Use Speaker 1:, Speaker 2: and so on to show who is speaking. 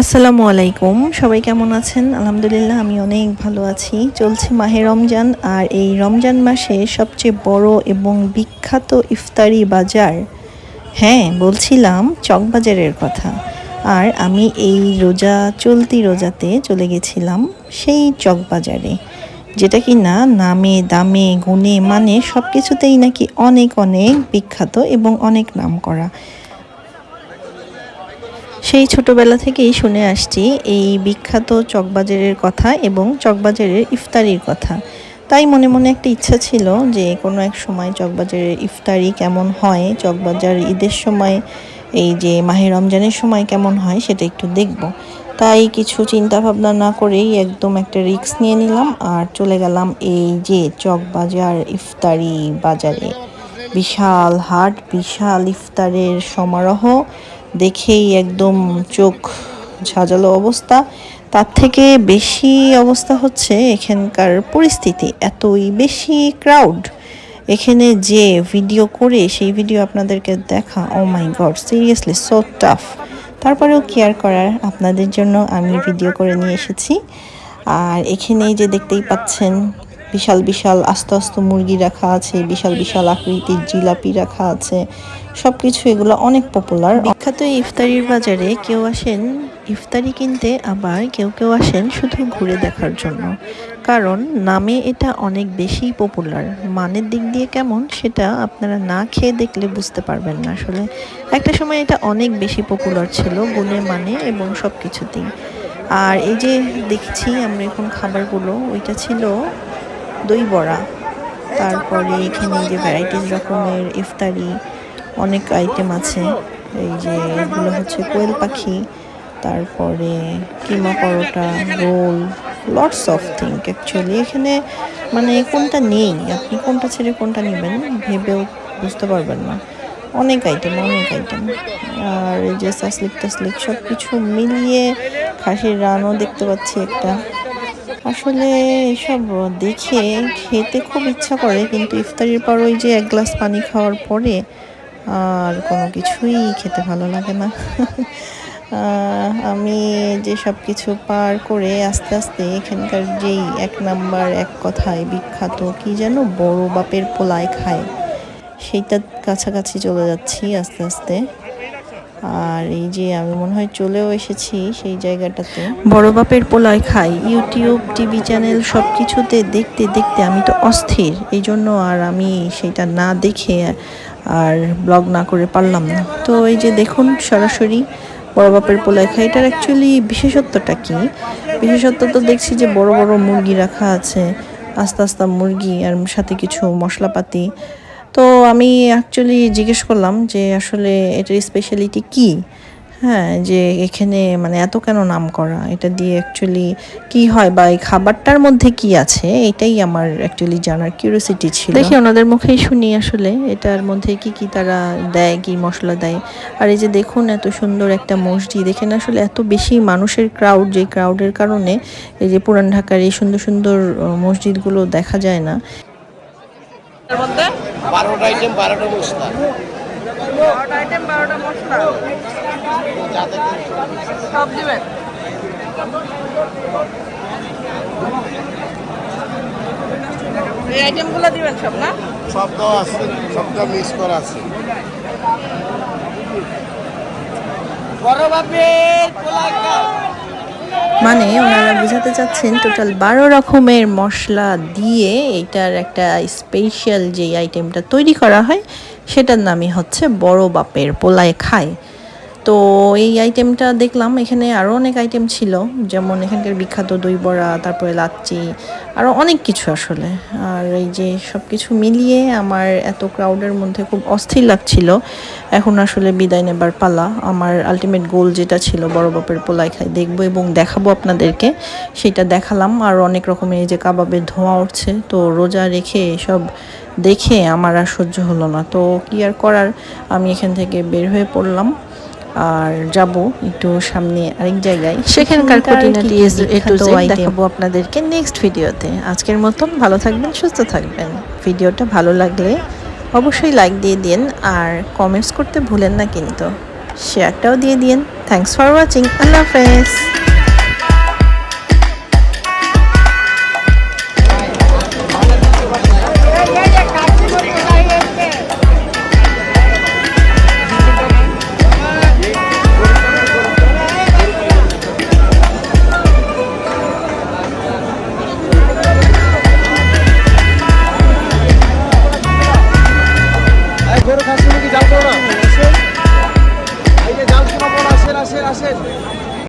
Speaker 1: আসসালামু আলাইকুম। সবাই কেমন আছেন? আলহামদুলিল্লাহ, আমি অনেক ভালো আছি। চলছে মাহে রমজান, আর এই রমজান মাসে সবচেয়ে বড় এবং বিখ্যাত ইফতারি বাজার। হ্যাঁ বলছিলাম, চকবাজারের কথা। আর আমি এই রোজা, চলতি রোজাতে চলে গেছিলাম সেই চকবাজারে। যেটা কি না, নামে, দামে, গুণে মানে সব কিছুতেই নাকি অনেক অনেক বিখ্যাত এবং অনেক নাম করা সেই ছোটবেলা থেকেই শুনে আসছি এই বিখ্যাত চকবাজারের কথা এবং চকবাজারের ইফতারির কথা। তাই মনে মনে একটা ইচ্ছা ছিল যে কোনো এক সময় চকবাজারের ইফতারি কেমন হয়, চকবাজার ঈদের সময়, এই যে মাহে রমজানের সময় কেমন হয় সেটা একটু দেখব। তাই কিছু চিন্তা ভাবনা না করেই একদম একটা রিস্ক নিয়ে নিলাম আর চলে গেলাম এই যে চকবাজার ইফতারি বাজারে। বিশাল হাট, বিশাল ইফতারের সমারোহ দেখেই একদম চোখ ঝাঁঝালো অবস্থা। তার থেকে বেশি অবস্থা হচ্ছে এখানকার পরিস্থিতি, এতই বেশি ক্রাউড এখানে যে ভিডিও করে সেই ভিডিও আপনাদেরকে দেখা ও my god seriously so tough তারপরেও কেয়ার করার আপনাদের জন্য আমি ভিডিও করে নিয়ে এসেছি। আর এখানে যে দেখতেই পাচ্ছেন বিশাল বিশাল আস্তে আস্তে মুরগি রাখা আছে, বিশাল বিশাল আকৃতির জিলাপি রাখা আছে। সব কিছু এগুলো অনেক পপুলার বিখ্যাত ইফতারির বাজারে কেউ আসেন, ইফতারি কিনতে আবার কেউ কেউ আসেন শুধু ঘুরে দেখার জন্য। কারণ নামে এটা অনেক বেশি পপুলার মানের দিক দিয়ে কেমন সেটা আপনারা না খেয়ে দেখলে বুঝতে পারবেন না আসলে। একটা সময় এটা অনেক বেশি পপুলার ছিল গুণে মানে এবং সব কিছুতেই আর এই যে দেখছি আমরা এখন খাবারগুলো, ওইটা ছিল দই বড়া, তারপরে এখানে যে ভ্যারাইটিস রকমের ইফতারি অনেক আইটেম আছে। এই যে এগুলো হচ্ছে কোয়েল পাখি, তারপরে keema paratha, roll lots of think actually এখানে মানে কোনটা নেই, আপনি কোনটা ছেড়ে কোনটা নেবেন ভেবেও বুঝতে পারবেন না। অনেক আইটেম অনেক আইটেম আর এই যে সাসলিক টাসলিক সব কিছু মিলিয়ে খাসির রানও দেখতে পাচ্ছি একটা। আসলে এসব দেখে খেতে খুব ইচ্ছা করে, কিন্তু ইফতারির পর ওই যে এক গ্লাস পানি খাওয়ার পরে আর কোনো কিছুই খেতে ভালো লাগে না। আমি যে সব কিছু পার করে আস্তে আস্তে এখানকার যেই এক নাম্বার, এক কথায় বিখ্যাত, কি যেন বড় বাপের পোলায় খায়, সেইটার কাছাকাছি চলে যাচ্ছি আস্তে আস্তে। আর এই যে আমি মনে হয় চলেও এসেছি সেই জায়গাটাতে। বড় বাপের পোলায় খাই, ইউটিউব, টিভি চ্যানেল সব কিছুতে দেখতে দেখতে আমি তো অস্থির এই জন্য আর আমি সেটা না দেখে আর ব্লগ না করে পারলাম না। তো এই যে দেখুন সরাসরি বড় বাপের পোলায় খাই, এটার অ্যাকচুয়ালি বিশেষত্বটা কি? বিশেষত্ব তো দেখছি যে বড় বড় মুরগি রাখা আছে, আস্তে আস্তে মুরগি আর সাথে কিছু মশলাপাতি তো আমি অ্যাকচুয়ালি জিজ্ঞেস করলাম যে আসলে এটার স্পেশালিটি কি? হ্যাঁ যে এখানে মানে এত কেন নাম করা এটা দিয়ে অ্যাকচুয়ালি কি হয় বা এই খাবারটার মধ্যে কি আছে? এটাই আমার অ্যাকচুয়ালি জানার কিউরিয়াসিটি ছিল। দেখি, ওনাদের মুখেই শুনি আসলে এটার মধ্যে কি কি তারা দেয়, কি মশলা দেয়। আর এই যে দেখুন, এত সুন্দর একটা মসজিদ। এখানে আসলে এত বেশি মানুষের ক্রাউড যে ক্রাউডের কারণে এই যে পুরান ঢাকার এই সুন্দর সুন্দর মসজিদগুলো দেখা যায় না।
Speaker 2: মধ্যে?
Speaker 3: বারোটা আইটেম বারোটা মশলা।
Speaker 2: বারোটা আইটেম বারোটা মশলা?
Speaker 3: যাতে
Speaker 2: সব দিবেন? এই আইটেমগুলো দিবেন সব না?
Speaker 3: সব দেওয়া আছে সবটা মিক্স করা আছে। বড় বাপের
Speaker 1: মানে ওনারা বোঝাতে চাচ্ছেন টোটাল বারো রকমের মশলা দিয়ে এটার একটা স্পেশাল যে আইটেমটা তৈরি করা হয়, সেটার নামই হচ্ছে বড় বাপের পোলায় খায়। তো এই আইটেমটা দেখলাম, এখানে আরও অনেক আইটেম ছিল, যেমন এখানকার বিখ্যাত দই বড়া, তারপরে লাচ্চি আরও অনেক কিছু আসলে। আর এই যে সব কিছু মিলিয়ে আমার এত ক্রাউডের মধ্যে খুব অস্থির লাগছিল। এখন আসলে বিদায় নেবার পালা। আমার আলটিমেট গোল যেটা ছিল, বড় বাপের পোলাই খাই, দেখব এবং দেখাবো আপনাদেরকে। সেটা দেখালাম। আর অনেক রকমের এই যে কাবাবের ধোঁয়া উঠছে, তো রোজা রেখে সব দেখে আমার আর সহ্য হলো না। তো কি আর করার? আমি এখান থেকে বের হয়ে পড়লাম। আর যাব একটু সামনে আরেক জায়গায়। সেখানকার খুঁটিনাটি একটু দেখাবো আপনাদেরকে নেক্সট ভিডিওতে আজকের মতন ভালো থাকবেন সুস্থ থাকবেন। ভিডিওটা ভালো লাগলে অবশ্যই লাইক দিয়ে দিন আর কমেন্টস করতে ভুলেন না কিন্তু। শেয়ারটাও দিয়ে দিন। থ্যাংকস ফর ওয়াচিং আল্লাহ হাফেজ।